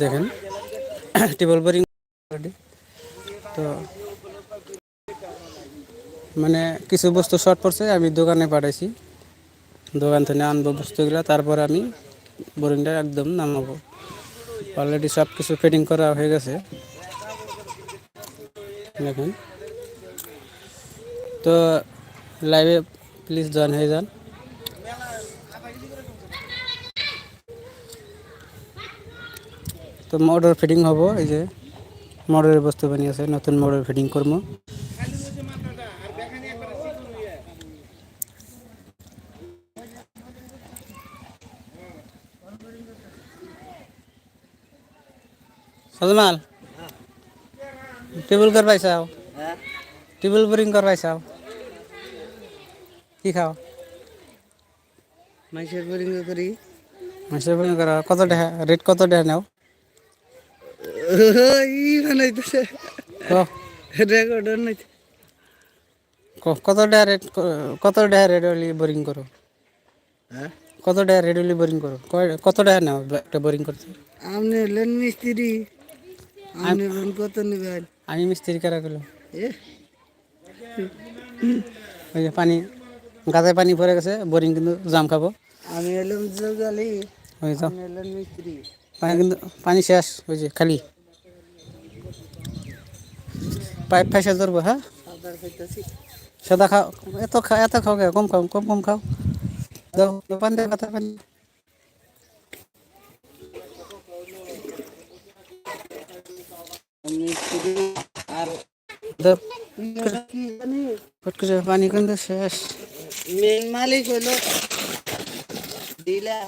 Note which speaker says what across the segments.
Speaker 1: দেখেন tubewell boring তো মানে কিছু বস্তু শর্ট পড়ছে, আমি দোকানে পাঠাইছি। দোকান থেকে আনব বস্তুগুলো, তারপর আমি বোরিংটা একদম নামাবো। অলরেডি সব কিছু ফিটিং করা হয়ে গেছে। দেখুন। তো লাইভে প্লিজ জয়েন হয়ে যান। তো মোটর ফিটিং হব এই যে মোটরের বস্তু বানিয়েছে নতুন মোটর ফিটিং করব। সজমাল টেবিল কর পাইছাও টেবিল বোরিং কর পাইছাও কি খাও?
Speaker 2: মাইসের বোরিং করি।
Speaker 1: মাসের বোরিং করা কত টাকা রেট কত টাকা নাও
Speaker 2: ই বানাইতেছে
Speaker 1: কো
Speaker 2: রেকর্ডার নাই
Speaker 1: ক- কত টাকা রেট কত টাকা রেট হলে বোরিং করো
Speaker 2: হ্যাঁ
Speaker 1: কত টাকা রেট হলে বোরিং করো কত টাকা নাও একটা বোরিং করতে
Speaker 2: আপনি হলেন মিস্ত্রি আপনি কত নেবেন
Speaker 1: আমি মিস্ত্রি কারা গেলো ওই যে পানি গাছে পানি পড়ে গেছে বোরিং কিন্তু জাম খাব
Speaker 2: আমি এলাম যোগালি
Speaker 1: ওই তো পানি কিন্তু পানি শেষ ওই যে খালি পাইপ ফাইসে ধরবো হ্যাঁ
Speaker 2: সাঁতার খাইতেছি
Speaker 1: সাদা খাও। এত খা এত খাও কে কম খাও, কম কম খাও। দাও পান দে, কথা পানি
Speaker 2: মিস্ত্রি আর
Speaker 1: দাও
Speaker 2: কি জানি
Speaker 1: ফটকে পানি কিন্তু শেষ।
Speaker 2: মেন মালিক হইল দিলা।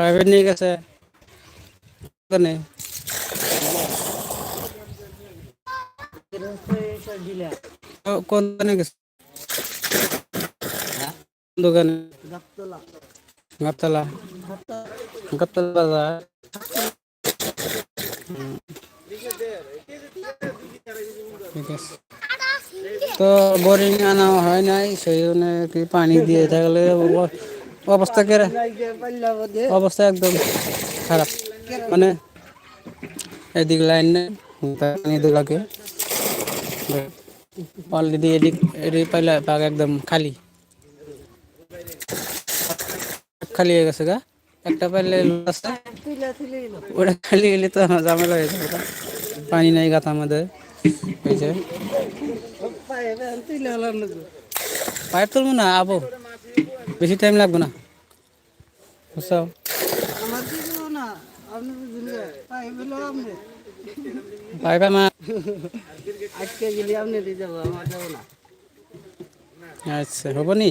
Speaker 1: প্রাইভেট নিয়ে গেছে ওখানে
Speaker 2: এসব দিলা
Speaker 1: ও- কোন দোকানে গেছে দোকানে
Speaker 2: গাবতলা
Speaker 1: গাবতলা
Speaker 2: গাবতলা
Speaker 1: গাবতলা বাজার হুম। ঠিক আছে তো বোরিং আনা হয় নাই সেই জন্য কি পানি দিয়ে থাকলে অব- অবস্থা
Speaker 2: পাল্লা
Speaker 1: অবস্থা একদম খারাপ। মানে এদিক লাইন নেই পানি দিয়ে লাগে। অলরেডি এদিক এদিক পাইলে পাক একদম খালি। খালি হয়ে গেছে গা। একটা পাইলে ওটা খালি গেলে তো ঝামেলা হয়ে যাবে পানি নাই গাথার মধ্যে। হয়েছে পাইপ তুলবো না আবো। বেশি টাইম লাগবে না। বুঝছ?
Speaker 2: পাইবে আজকে গেলে আপনি দিয়ে যাব আমার যাব না
Speaker 1: আচ্ছা হব নি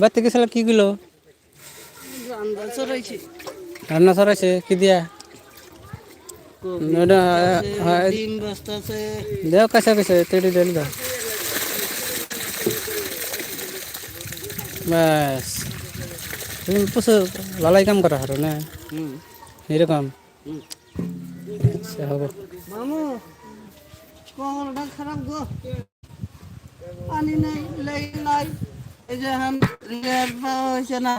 Speaker 1: বাড়তে গেছিল কি গুলো?
Speaker 2: আন্দাজ চড়াইছি
Speaker 1: রান্না সরাইছে কি দিয়া? হয় কাছে কাছে তেড়ি দিল দাও। ব্যাস। তুমি প্রচুর লালাই কাম করা হারো না?
Speaker 2: হুম।
Speaker 1: এরকম?
Speaker 2: হুম।
Speaker 1: আচ্ছা হব।
Speaker 2: মামু খারাপ গো? পানি নাই লাইন নাই এই যে হাম রিয়ার পাওয়া হয়েছে না।